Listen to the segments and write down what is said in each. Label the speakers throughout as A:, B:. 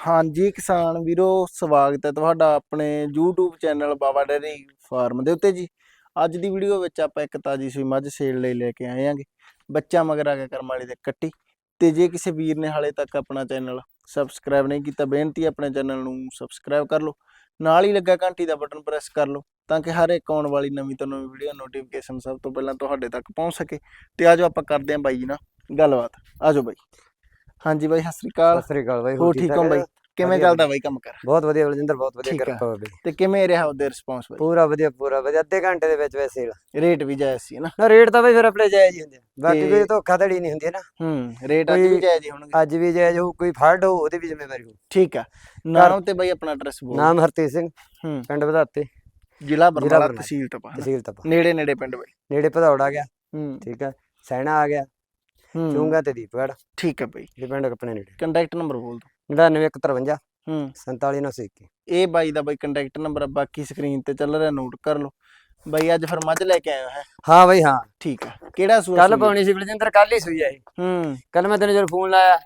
A: ਹਾਂਜੀ ਕਿਸਾਨ ਵੀਰੋ, ਸਵਾਗਤ ਹੈ ਤੁਹਾਡਾ ਆਪਣੇ YouTube channel Baba dairy farm ਦੇ ਉੱਤੇ ਜੀ। ਅੱਜ ਦੀ ਵੀਡੀਓ ਵਿੱਚ ਆਪਾਂ ਇੱਕ ਤਾਜੀ ਸੂਈ ਮੱਝ ਸੇਲ ਲਈ ਲੈ ਕੇ ਆਏ ਆਂਗੇ ਬੱਚਾ ਮਗਰ ਆ ਕੇ ਕਰਮ ਵਾਲੀ ਦੇ ਕੱਟੀ। ਤੇ ਜੇ ਕਿਸੇ ਵੀਰ ਨੇ ਹਾਲੇ ਤੱਕ ਆਪਣਾ ਚੈਨਲ ਸਬਸਕ੍ਰਾਈਬ ਨਹੀਂ ਕੀਤਾ, ਬੇਨਤੀ ਆਪਣੇ ਚੈਨਲ ਨੂੰ ਸਬਸਕ੍ਰਾਈਬ ਕਰ ਲਓ। ਨਾਲ ਹੀ ਲੱਗਾ ਘੰਟੀ ਦਾ ਬਟਨ ਪ੍ਰੈਸ ਕਰ ਲਓ, ਤਾਂ ਕਿ ਹਰ ਇੱਕ ਆਉਣ ਵਾਲੀ ਨਵੀਂ ਤੋਂ ਨਵੀਂ ਵੀਡੀਓ ਨੋਟੀਫਿਕੇਸ਼ਨ ਸਭ ਤੋਂ ਪਹਿਲਾਂ ਤੁਹਾਡੇ ਤੱਕ ਪਹੁੰਚ ਸਕੇ। ਤੇ ਆਜੋ ਆਪਾਂ ਕਰਦੇ ਆਂ ਬਾਈ ਜੀ ਨਾਲ ਗੱਲਬਾਤ। ਆਜੋ ਬਾਈ। ਹਾਂਜੀ ਬਾਈ ਸਤਿ ਸ੍ਰੀ ਅਕਾਲ।
B: ਸਤਿ ਸ੍ਰੀ ਅਕਾਲ ਬਾਈ
A: ਹੋ ਠੀਕ ਹੋ ਬਾਈ? ਕਿਵੇਂ ਚੱਲਦਾ ਬਾਈ ਕੰਮ ਕਰ?
B: ਬਹੁਤ ਵਧੀਆ ਬਲਜਿੰਦਰ ਬਹੁਤ ਵਧੀਆ
A: ਆ।
B: ਕਿਰਪਾ ਬਾਈ।
A: ਤੇ ਕਿਵੇਂ ਰਿਹਾ ਉਹਦੇ ਰਿਸਪੌਂਸ ਬਾਈ?
B: ਪੂਰਾ ਵਧੀਆ ਪੂਰਾ ਵਧੀਆ। ਅੱਧੇ ਘੰਟੇ ਦੇ ਵਿੱਚ ਵੈਸੇ ਹੀ।
A: ਰੇਟ ਵੀ ਜਾਇਜ਼ ਸੀ ਨਾ।
B: ਨਾ ਰੇਟ ਤਾਂ ਬਾਈ ਫਿਰ ਆਪਣੇ ਜਾਇਜ਼ ਹੀ ਹੁੰਦੇ ਆ। ਬਾਕੀ ਕੋਈ ਧੋਖਾਧੜੀ ਨਹੀਂ ਹੁੰਦੀ ਹੈ ਨਾ।
A: ਹੂੰ ਰੇਟ ਅੱਜ ਵੀ ਜਾਇਜ਼ ਹੀ ਹੋਣਗੇ।
B: ਅੱਜ ਵੀ ਜਾਇਜ਼ ਹੋਊ ਕੋਈ ਫਾਲਟ ਹੋਊ ਉਹਦੀ ਵੀ ਜ਼ਿੰਮੇਵਾਰੀ ਹੋਊ।
A: ਠੀਕ ਆ। ਨਾਮ ਤੇ ਬਾਈ ਆਪਣਾ ਐਡਰੈਸ ਬੋਲ
B: ਨਾਮ ਹਰਤੀਤ ਸਿੰਘ
A: ਹੂੰ।
B: ਪਿੰਡ ਵਧਾਤੇ।
A: ਜ਼ਿਲ੍ਹਾ ਬਰਨਾਲਾ। ਤਹਿਸੀਲ ਟਪਾ।
B: ਤਹਿਸੀਲ ਤਪਾ
A: ਨੇੜੇ ਨੇੜੇ ਪਿੰਡ ਬਾਈ।
B: ਨੇੜੇ ਭਦੌੜ ਆ ਗਿਆ।
A: ਹੂੰ।
B: ਠੀਕ ਹੈ ਸੈਣਾ ਆ ਗਿਆ।
A: ਹੂੰ।
B: ਚੁੰਗਾ ਤੇ ਦੀਪਗੜ
A: ਠੀਕ ਆ ਬਾਈ।
B: ਇਹ ਪਿੰਡ ਆਪਣੇ ਨੇੜੇ।
A: ਕੰਟੈਕਟ ਨੰਬਰ ਬੋਲ ਦੋ
B: 99153
A: ਹੂੰ।
B: 47921
A: ਇਹ ਬਾਈ ਦਾ ਬਾਈ ਕੰਟੈਕਟ ਨੰਬਰ ਆ ਬਾਕੀ ਸਕਰੀਨ ਤੇ ਚੱਲ ਰਿਹਾ ਨੋਟ ਕਰ ਲਓ। ਬਾਈ ਅੱਜ ਫਿਰ ਮੱਝ ਲੈ ਕੇ ਆਇਆ ਹੈ।
B: ਹਾਂ ਬਾਈ ਹਾਂ।
A: ਠੀਕ ਆ ਕਿਹੜਾ ਸੂਆ
B: ਕੱਲ
A: ਸੂਈ?
B: ਪਾਉਣੀ ਸੀ ਬਲਜਿੰਦਰ ਕੱਲ ਹੀ ਸੂਈ ਆ ਇਹ।
A: ਹੂੰ।
B: ਕੱਲ ਮੈਂ ਤੈਨੂੰ ਜਦੋਂ ਫੋਨ ਲਾਇਆ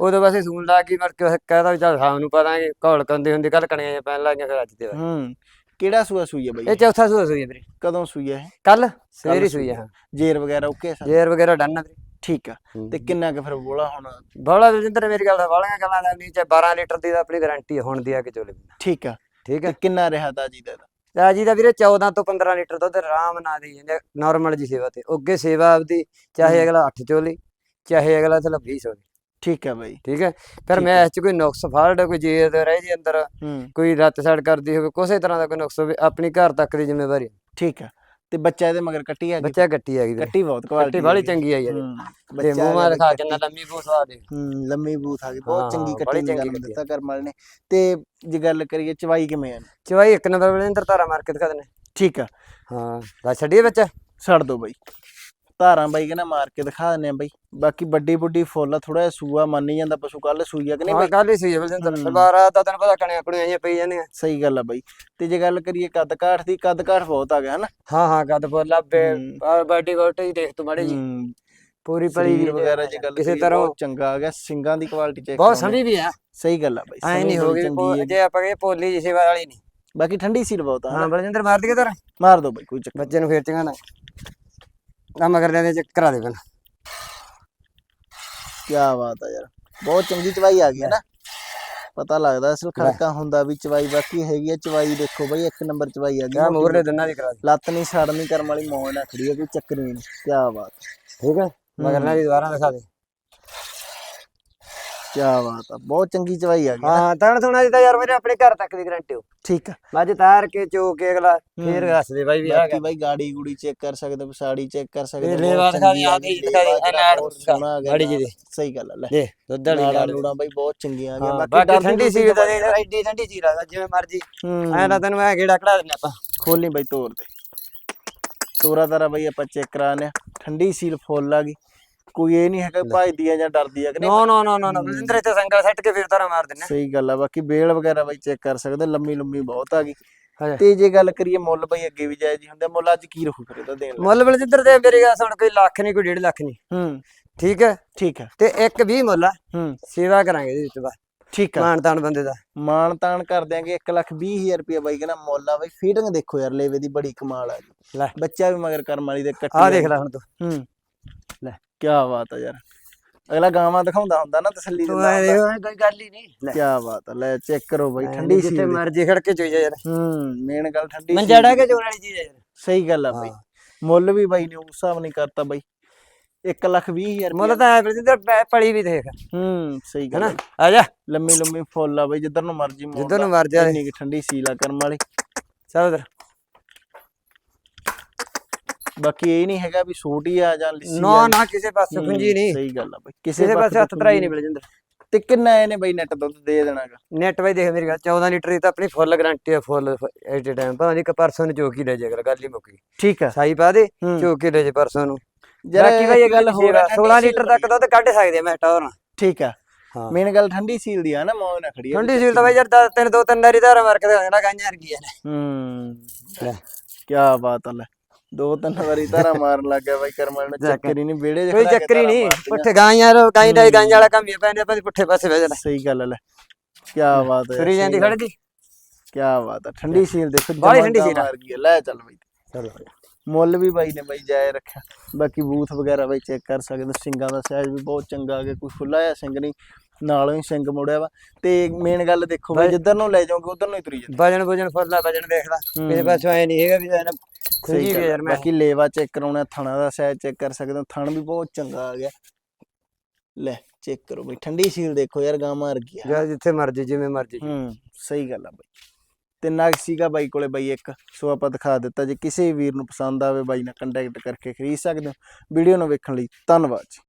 B: ਉਦੋਂ ਬਸ ਇਹ ਫੋਨ ਲਾ ਕੇ ਮਰ ਕੇ ਕਹਦਾ ਵੀ ਚੱਲ ਸ਼ਾਮ ਨੂੰ ਪਾਵਾਂਗੇ ਘੋਲ ਕੰਦੀ ਹੁੰਦੀ ਕੱਲ ਕਣੀਆਂ ਜਿਹੀਆਂ ਪੈਣ ਲੱਗੀਆਂ ਫਿਰ ਅੱਜ ਤੇ ਹੋਇਆ।
A: ਹੂੰ। ਕਿਹੜਾ ਸੂਆ ਸੂਈ ਹੈ ਬਾਈ?
B: ਇਹ ਚੌਥਾ ਸੂਆ ਸੂਈ ਹੈ ਵੀਰੇ।
A: ਕਦੋਂ ਸੂਈ ਹੈ?
B: ਕੱਲ ਸਵੇਰੇ
A: ਸੂਈ ਹੈ।
B: ਹੈ। ਹਾਂ।
A: ਜੇਰ ਵਗੈਰਾ ਓਕੇ ਸਰ?
B: ਜੇਰ ਵਗੈਰਾ ਡਨ ਆ ਵੀਰੇ।
A: ਠੀਕ ਆ। ਤੇ ਕਿੰਨਾ ਕੁ ਫਿਰ ਬੋਲਾ ਹੁਣ?
B: ਬੋਲਾ ਬਲਜਿੰਦਰ ਮੇਰੀ ਗੱਲ ਦਾ ਵਾਲੀਆਂ ਗੱਲਾਂ ਦਾ ਨੀਚੇ 12 ਲੀਟਰ ਦੀ ਤਾਂ ਆਪਣੀ ਗਾਰੰਟੀ ਹੁਣ ਦੀ ਆ ਕੇ ਚੋਲੇ
A: ਠੀਕ ਆ।
B: ਠੀਕ
A: ਤੇ
B: ਹੈ
A: ਕਿੰਨਾ ਰਿਹਾ ਤਾਜੀ ਦਾ?
B: ਰਾਜੀ ਦਾ ਵੀਰੇ 14 ਤੋਂ 15 ਲੀਟਰ ਦੁੱਧ ਆਰਾਮ ਨਾਲ ਦੀ ਜਾਂਦੇ ਨਾਰਮਲ ਜੀ ਸੇਵਾ ਤੇ। ਅੱਗੇ ਸੇਵਾ ਆਪਦੀ ਚਾਹੇ
A: ਹੂੰ।
B: ਅਗਲਾ 8 ਚੋਲੀ ਚਾਹੇ ਅਗਲਾ ਚਲੋ 20 ਚੋਲੀ।
A: ਠੀਕ ਆ ਬਾਈ।
B: ਠੀਕ ਹੈ ਫਿਰ ਮੈਂ
A: ਹੈ।
B: ਇਸ ਚ ਕੋਈ ਨੁਕਸ ਫਾਲਟ ਕੋਈ ਜੇ ਰਹਿ ਜੇ ਅੰਦਰ
A: ਹੂੰ।
B: ਕੋਈ ਰੱਤ ਸੜ ਕਰਦੀ ਹੋਵੇ ਕਿਸੇ ਤਰ੍ਹਾਂ ਦਾ ਕੋਈ ਨੁਕਸ ਹੋਵੇ ਆਪਣੀ ਘਰ ਤੱਕ ਦੀ ਜ਼ਿੰਮੇਵਾਰੀ। ਹੈ।
A: ਠੀਕ ਆ। ਤੇ ਬੱਚਾ ਇਹਦੇ ਮਗਰ ਕੱਟੀ ਆ
B: ਬੱਚਾ ਗੱਟੀ ਹੈਗੀ ਵੀਰੇ
A: ਕੱਟੀ ਬਹੁਤ ਕੁਆਲਿਟੀ
B: ਬਾਲੀ ਚੰਗੀ ਆਈ ਹੈ ਤੇ
A: ਬੱਚਾ
B: ਮੂੰਹ ਮਾਰ
A: ਇਹਦਾ
B: ਖਾ
A: ਕੱਟੀ-
B: ਕਿੰਨਾ ਲੰਮੀ ਬੂਸ ਆ ਦੇ।
A: ਹੂੰ ਲੰਮੀ ਬੂਥ ਆ ਗਈ
B: ਹਾਂ,
A: ਬਹੁਤ ਚੰਗੀ ਕੱਟੀ
B: ਬੜੀ
A: ਦੀ
B: ਚੰਗੀ
A: ਗੱਲ
B: ਕੱਟੀ।
A: ਦਿੱਤਾ ਕਰਮਲ ਨੇ। ਤੇ ਜੇ ਗੱਲ ਕਰੀਏ ਚਵਾਈ ਕਿਵੇਂ ਆ
B: ਚਵਾਈ ਇੱਕ ਨੰਬਰ ਵਾਲੇ ਅੰਦਰ ਤਾਰਾ ਮਾਰ ਕੇ ਦਿਖਾ
A: ਠੀਕ ਆ।
B: ਹਾਂ ਬਸ ਛੱਡੀਏ ਬੱਚਾ?
A: ਛੱਡ ਦੋ ਬਾਈ। ਧਾਰਾਂ ਬਾਈ ਕਹਿੰਦਾ ਮਾਰ ਕੇ ਦਿਖਾ ਦਿੰਨੇ ਆ ਬਾਈ। ਬਾਕੀ ਵੱਡੀ ਵੱਡੀ ਫੁੱਲ ਥੋੜਾ ਜਿਹਾ ਸੂਆ ਮੰਨ ਹੀ ਜਾਂਦਾ ਪਸ਼ੂ ਕੱਲ ਸੂਈ ਆ ਕਿ ਨਹੀਂ
B: ਹਾਂ
A: ਬਾਈ?
B: ਕੱਲ ਹੀ ਸੀ ਬਲਜਿੰਦਰ।
A: ਹੂੰ।
B: ਬਾਰਾ ਤਾਂ ਤੈਨੂੰ ਪਤਾ ਕਣੀਆਂ ਕੁੜੀਆਂ ਜਿਹੀਆਂ ਪਈ ਜਾਂਦੀਆਂ।
A: ਸਹੀ ਗੱਲ ਆ ਬਾਈ। ਤੇ ਜੇ ਗੱਲ ਕਰੀਏ ਕੱਦ ਕਾਠ ਦੀ ਕੱਦ ਕਾਠ ਬਹੁਤ ਆ ਗਿਆ ਹਨਾ
B: ਹਾਂ ਹਾਂ ਬੋਲਾ ਬੇ
A: ਹੂੰ।
B: ਬਾਡੀ ਗੋਟੀ ਦੇਖ ਤੂੰ ਮਾੜੀ ਜੀ
A: ਹੂੰ,
B: ਪੂਰੀ
A: ਸਰੀਰ ਵਗੈਰਾ ਜੇ ਗੱਲ
B: ਕਿਸੇ ਤਰ੍ਹਾਂ
A: ਚੰਗਾ ਆ ਗਿਆ ਸਿੰਗਾਂ ਦੀ ਕੁਆਲਿਟੀ ਚੈੱਕ
B: ਬਹੁਤ ਸੰਭੀ ਵੀ ਆ।
A: ਸਹੀ ਗੱਲ ਆ ਬਾਈ
B: ਐ ਨਹੀਂ ਹੋ ਗਈ
A: ਹੈ
B: ਜੇ ਆਪਾਂ ਕਹੇ ਪੋਲੀ ਜੀ ਸੇਵਾ ਵਾਲੀ ਨਹੀਂ।
A: ਬਾਕੀ ਠੰਡੀ ਸੀਲ ਬਹੁਤ ਆ
B: ਹਾਂ? ਬਲਜਿੰਦਰ ਮਾਰ ਦਈਏ ਤੇਰਾ।
A: ਮਾਰ ਦੋ ਬਾਈ ਕੋਈ ਚੱਕਰ
B: ਬੱਚੇ ਨੂੰ ਫੇਰ ਚੰਗਾ ਨਾ। ਆ ਮਗਰ ਲੈਣੇ ਚੈੱਕ ਕਰਾ ਦੇ ਪਹਿਲਾਂ।
A: ਕੀ ਬਾਤ ਆ ਯਾਰ। ਬਹੁਤ ਚੰਗੀ ਚਵਾਈ ਆ ਗਈ ਹੈ ਨਾ। ਪਤਾ ਲੱਗਦਾ ਅਸਲ ਖੜਕਾ ਹੁੰਦਾ ਵੀ ਚਵਾਈ ਬਾਕੀ ਹੈਗੀ ਆ। ਚਵਾਈ ਦੇਖੋ ਬਈ ਇੱਕ ਨੰਬਰ ਚਵਾਈ ਆ
B: ਆ
A: ਗਈ
B: ਮੋਰਲੇ ਦੰਨਾਂ ਦੀ ਕਰਾ ਦੇ
A: ਲੱਤ ਨਹੀਂ ਛੜਨੀ ਕਰਮ ਵਾਲੀ ਮੌਜ ਨਾਲ ਖੜੀ ਹੈ ਕੋਈ ਚੱਕਰ ਨਹੀਂ ਕੀ ਬਾਤ।
B: ਠੀਕ ਹੈ। ਮਗਰ ਲੈਣੇ ਦੀ ਦੁਬਾਰਾ ਦਿਖਾ ਦੇ।
A: ਕੀ ਬਾਤ ਆ ਬਹੁਤ ਚੰਗੀ ਚਵਾਈ ਆ ਗਈ
B: ਹਾਂ ਤਣ ਸੁਣਾ ਦਿੱਤਾ ਯਾਰ ਮੇਰੇ ਆਪਣੇ ਘਰ ਤੱਕ ਦੀ ਗਰੰਟੀ ਹੋ
A: ਠੀਕ ਆ।
B: ਮੱਝ ਤਾਰ ਕੇ ਚੋ ਕੇ ਅਗਲਾ ਫੇਰ। ਦੱਸ ਦੇ ਬਾਈ ਵੀ ਆ ਗਿਆ।
A: ਬਾਈ ਗਾੜੀ ਗੂੜੀ ਚੈੱਕ ਕਰ ਸਕਦੇ ਪਸਾੜੀ ਚੈੱਕ ਕਰ ਸਕਦੇ
B: ਇਹ ਲੇਵਾ ਦਿਖਾ
A: ਚੰਗੀ
B: ਦੀ, ਆ ਗਈ
A: ਗਈ,
B: ਦਿਖਾ ਦੀ,
A: ਲੇਵਾ
B: ਆ ਨਾੜ
A: ਬਹੁਤ
B: ਦਿਖਾ,
A: ਸੋਹਣਾ ਆ ਗਿਆ
B: ਮਾੜੀ ਜਿਹੀ
A: ਨਾੜ। ਸਹੀ ਗੱਲ ਆ ਲੈ।
B: ਦੇ ਦੁੱਧ ਵਾਲੀ ਗਾੜ
A: ਨੂੜਾਂ ਬਾਈ ਬਹੁਤ ਚੰਗੀਆਂ ਆ ਗਈਆਂ
B: ਹਾਂ,
A: ਬਾਕੀ
B: ਠੰਡੀ ਸੀ ਤਾਂ
A: ਨਹੀਂ
B: ਐਡੀ ਠੰਡੀ ਚੀਜ਼ ਆ ਜਿਵੇਂ ਮਰਜ਼ੀ। ਐ ਤਾਂ ਤੈਨੂੰ ਐ ਗੇੜਾ ਕਢਾ ਦਿੰਨੇ ਆਪਾਂ।
A: ਖੋਲੀ ਬਾਈ ਤੋਰ ਦੇ ਤੋਰਾ ਤਾਰਾ ਬਾਈ ਆਪਾਂ ਚੈੱਕ ਕਰਾਣੇ ਠੰਡੀ ਸੀਲ ਫੁੱਲ ਆ ਗਈ। ਕੋਈ ਇਹ ਨਹੀਂ ਹੈਗਾ ਭਜਦੀ ਆ ਜਾਂ ਡਰਦੀ ਆ ਕਿ ਨਹੀਂ
B: ਨੋ ਨੋ ਨੋ ਨੋ ਬਲਿੰਦਰ ਇੱਥੇ ਸੰਗਲ ਸੱਟ ਕੇ ਫਿਰ ਤਾਰਾ ਮਾਰ ਦਿੰਨੇ
A: ਸਹੀ ਗੱਲ ਆ ਬਾਕੀ ਬੇਲ ਵਗੈਰਾ ਬਾਈ ਚੈੱਕ ਕਰ ਸਕਦੇ ਲੰਮੀ ਲੰਮੀ ਬਹੁਤ ਆ ਗਈ।
B: ਹਾਂ।
A: ਤੇ ਜੇ ਗੱਲ ਕਰੀਏ ਮੁੱਲ ਬਾਈ ਅੱਗੇ ਵੀ ਜਾਇਜ਼ ਹੀ ਹੁੰਦਾ ਮੁੱਲ ਅੱਜ ਕੀ ਰਹੂ ਫਿਰ ਇਹਦਾ ਦੇਣ
B: ਮੁੱਲ ਬਲਿੰਦਰ ਦੇ ਮੇਰੀ ਗੱਲ ਸੁਣ ਕੋਈ ਲੱਖ ਨਹੀਂ ਕੋਈ ਡੇਢ ਲੱਖ ਨਹੀਂ
A: ਹੂੰ।
B: ਠੀਕ ਹੈ
A: ਠੀਕ ਆ।
B: ਤੇ ਇੱਕ 20 ਮੁੱਲ ਆ।
A: ਹੂੰ।
B: ਸੇਵਾ ਕਰਾਂਗੇ ਇਹਦੇ ਵਿੱਚ ਬਸ।
A: ਠੀਕ ਆ।
B: ਮਾਨ ਤਾਨ ਬੰਦੇ ਦਾ।
A: ਮਾਣ ਤਾਣ ਕਰ ਦਿਆਂਗੇ 1 ਲੱਖ 20 ਹਜ਼ਾਰ ਰੁਪਏ ਬਾਈ ਕਹਿੰਦਾ ਮੁੱਲ ਆ ਬਾਈ। ਫੀਡਿੰਗ ਦੇਖੋ ਯਾਰ ਲੇਵੇ ਦੀ ਬੜੀ ਕਮਾਲ ਆ ਜੀ।
B: ਲੈ।
A: ਬੱਚਾ ਵੀ ਮਗਰ ਕਰਮ ਵਾਲੀ ਦੇ ਕੱਟੀ
B: ਆਹ ਦੇਖ ਲੈ ਹੁਣ ਤੂੰ।
A: ਹੂੰ।
B: ਲੈ।
A: ਕੀ ਬਾਤ ਆ ਯਾਰ। ਅਗਲਾ ਗਾਵਾਂ ਦਿਖਾਉਂਦਾ ਹੁੰਦਾ ਨਾ ਤਸੱਲੀ ਦਿੰਦਾ ਹੁੰਦਾ
B: ਕੋਈ ਗੱਲ ਹੀ ਨਹੀਂ। ਲੈ।
A: ਕੀ ਬਾਤ ਆ ਲੈ ਚੈੱਕ ਕਰੋ ਬਾਈ
B: ਠੰਡੀ
A: ਸੀ
B: ਜਿੱਥੇ ਮਰਜ਼ੀ ਖੜ ਕੇ ਚੋਈ ਜਾ ਯਾਰ।
A: ਹੂੰ ਮੇਨ ਗੱਲ ਠੰਡੀ
B: ਮੰਜੜਾ
A: ਸੀਲ
B: ਕੇ। ਚੋਣ ਵਾਲੀ ਚੀਜ਼ ਹੈ ਯਾਰ।
A: ਸਹੀ ਗੱਲ ਆ ਬਾਈ। ਮੁੱਲ ਵੀ ਬਾਈ ਨੇ ਉਸ ਹਿਸਾਬ ਨਹੀਂ ਕਰਤਾ ਬਾਈ। 1 ਲੱਖ 20 ਹਜ਼ਾਰ
B: ਮੁੱਲ ਤਾਂ ਐ ਬਲਿੰਦਰ ਪੈ- ਪਲੀ ਵੀ ਦੇਖ।
A: ਹੂੰ ਸਹੀ ਗੱਲ
B: ਹੈਨਾ?
A: ਆ
B: ਆ ਜਾ।
A: ਲੰਮੀ ਲੰਮੀ ਫੁੱਲ ਆ ਬਾਈ ਜਿੱਧਰ ਨੂੰ ਮਰਜ਼ੀ ਮੋੜ
B: ਜਿੱਧਰ ਨੂੰ ਮਰਜ਼ੀ ਆ।
A: ਇੰਨੀ ਕੁ ਠੰਡੀ ਸੀਲ ਆ ਕਰਮ ਵਾਲੀ।
B: ਚੱਲ ਉਧਰ।
A: ਬਾਕੀ ਇਹ ਨਹੀਂ ਹੈਗਾ ਵੀ ਛੋਟੀ ਆ ਜਾਂ ਲਿੱਸੀ
B: ਨਾ
A: ਆ
B: ਨਾ ਕਿਸੇ ਪਾਸੇ
A: ਹੂੰ,
B: ਖੁੰਜੀ ਨਹੀਂ।
A: ਸਹੀ ਗੱਲ ਆ ਬਾਈ।
B: ਕਿਸੇ ਪਾਸੇ ਹੱਥ ਧਰਾਈ ਨਹੀਂ। ਬਲਿੰਦਰ
A: ਤੇ ਕਿੰਨਾ ਇਹਨੇ ਬਾਈ ਨੈਟ ਦੁੱਧ ਦੇ ਦੇਣਾਗਾ?
B: ਨੈਟ ਬਾਈ ਦੇਖ ਮੇਰੀ ਗੱਲ 14 ਲੀਟਰ ਦੀ ਤਾਂ ਆਪਣੀ ਫੁੱਲ ਗਾਰੰਟੀ ਹੈ ਫੁੱਲ ਐਟ ਟਾਈਮ ਭਾਵੇਂ ਇੱਕ ਪਰਸਨ ਨੂੰ ਚੋਕੀ ਲੈ ਜਾਏਗਾ ਗੱਲ ਹੀ ਮੁੱਕ
A: ਠੀਕ ਆ।
B: ਸਾਈ ਪਾ ਦੇ
A: ਹੂੰ।
B: ਚੋਕੀ ਲੈ ਜੇ ਪਰਸਨ ਨੂੰ। ਬਾਕੀ ਬਾਈ ਇਹ ਗੱਲ ਹੋਰ ਆ, 16
A: ਠੰਡੀ
B: ਲੀਟਰ ਤੱਕ ਦੁੱਧ ਕੱਢ ਸਕਦੇ ਆ ਮੈਂ ਟੌਰ
A: ਠੀਕ ਆ।
B: ਹਾਂ।
A: ਮੇਨ ਗੱਲ ਠੰਡੀ ਸੀਲ ਦੀ ਆ ਨਾ ਮੌਜ ਨਾ ਖੜੀ ਆ।
B: ਠੰਡੀ ਸੀਲ ਤਾਂ ਬਾਈ ਯਾਰ ਤਿੰਨ ਦੋ ਤਿੰਨ ਵਾਰੀ ਧਾਰਾ ਮਾਰ ਕੇ ਦੇਣਾ ਗਾਈਆਂ ਵਰਗੀਆਂ ਨੇ
A: ਹੂੰ। ਕੀ ਬਾਤ ਆ ਲੈ। ਦੋ ਤਿੰਨ ਵਾਰੀ ਧਾਰਾ ਮਾਰਨ ਲੱਗ ਗਿਆ ਬਾਈ ਕਰਮਲ ਨੇ ਚੱਕਰ ਹੀ ਨਹੀਂ ਵਿਹੜੇ 'ਚ
B: ਕੋਈ ਚੱਕਰ ਹੀ ਨਹੀਂ। ਪੁੱਠੇ ਗਾਈਆਂ ਗਾਈ ਦਾ ਗਾਈਆਂ ਵਾਲਾ ਕੰਮ ਹੀ ਪੈਂਦੇ ਆਪਾਂ ਪੁੱਠੇ ਪਾਸੇ ਵੇਜਣਾ
A: ਸਹੀ ਗੱਲ ਲੈ ਕੀ ਬਾਤ ਹੈ
B: ਤੁਰੀ ਜਾਂਦੀ ਖੜ ਗਈ
A: ਕੀ। ਬਾਤ ਹੈ ਠੰਡੀ ਸੀਲ ਦੇਖੋ
B: ਬਾਹਲੀ
A: ਜਮਾਂ
B: ਠੰਡੀ ਸੀਲ।
A: ਮਾਰ ਗਈ। ਲੈ ਚੱਲ ਬਈ।
B: ਚਲੋ
A: ਮੁੱਲ ਵੀ ਬਾਈ ਨੇ ਬਾਈ ਜਾਇ ਰੱਖਿਆ। ਬਾਕੀ ਬੂਥ ਵਗੈਰਾ ਬਾਈ ਚੈੱਕ ਕਰ ਸਕਦੇ ਸਿੰਗਾਂ ਦਾ ਸਾਈਜ਼ ਵੀ ਬਹੁਤ ਚੰਗਾ ਆ ਗਿਆ ਕੋਈ ਖੁੱਲਾ ਆ ਸਿੰਘ ਨਹੀਂ ਨਾਲੋਂ ਹੀ ਸਿੰਘ ਮੁੜਿਆ ਵਾ। ਤੇ ਮੇਨ ਗੱਲ ਦੇਖੋ ਬਾਈ
B: ਬਾਈ-
A: ਜਿੱਧਰ ਨੂੰ ਲੈ ਜਾਓਗੇ ਉਧਰ ਨੂੰ ਹੀ ਤੁਰੀ ਜਾਂਦੀ।
B: ਵਜਨ ਵਜਨ ਫੁੱਲਾ ਵਜਨ ਦੇਖ ਲੈ। ਕਿਸੇ ਪਾਸੋਂ ਐ ਨਹੀਂ ਹੈਗਾ ਵੀ ਐਨ ਯਾਰ ਮੈਂ
A: ਬਾਕੀ ਲੇਵਾ ਚੈੱਕ ਕਰਾਉਣਾ ਥਣਾ ਦਾ ਸਾਈਜ਼ ਚੈੱਕ ਕਰ ਸਕਦੇ ਹੋ। ਥਣ ਵੀ ਬਹੁਤ ਚੰਗਾ ਆ ਗਿਆ। ਲੈ ਚੈੱਕ ਕਰੋ ਬਈ। ਠੰਡੀ ਸੀਲ ਦੇਖੋ ਯਾਰ ਗਾਂ ਮਾਰ ਗਿਆ
B: ਜਾਂ ਜਿੱਥੇ ਮਰਜ਼ੀ ਜਿਵੇਂ ਮਰਜ਼ੀ।
A: ਹੂੰ ਸਹੀ ਗੱਲ ਆ ਬਾਈ। ਤੇ ਨਗ ਸੀਗਾ ਬਾਈ ਕੋਲੇ ਬਾਈ ਇੱਕ ਸੋ ਆਪਾਂ ਦਿਖਾ ਦਿੱਤਾ। ਜੇ ਕਿਸੇ ਵੀਰ ਨੂੰ ਪਸੰਦ ਆਵੇ ਬਾਈ ਨਾਲ ਕੰਟੈਕਟ ਕਰਕੇ ਖਰੀਦ ਸਕਦੇ ਹੋ। ਵੀਡੀਓ ਨੂੰ ਵੇਖਣ ਲਈ ਧੰਨਵਾਦ ਜੀ।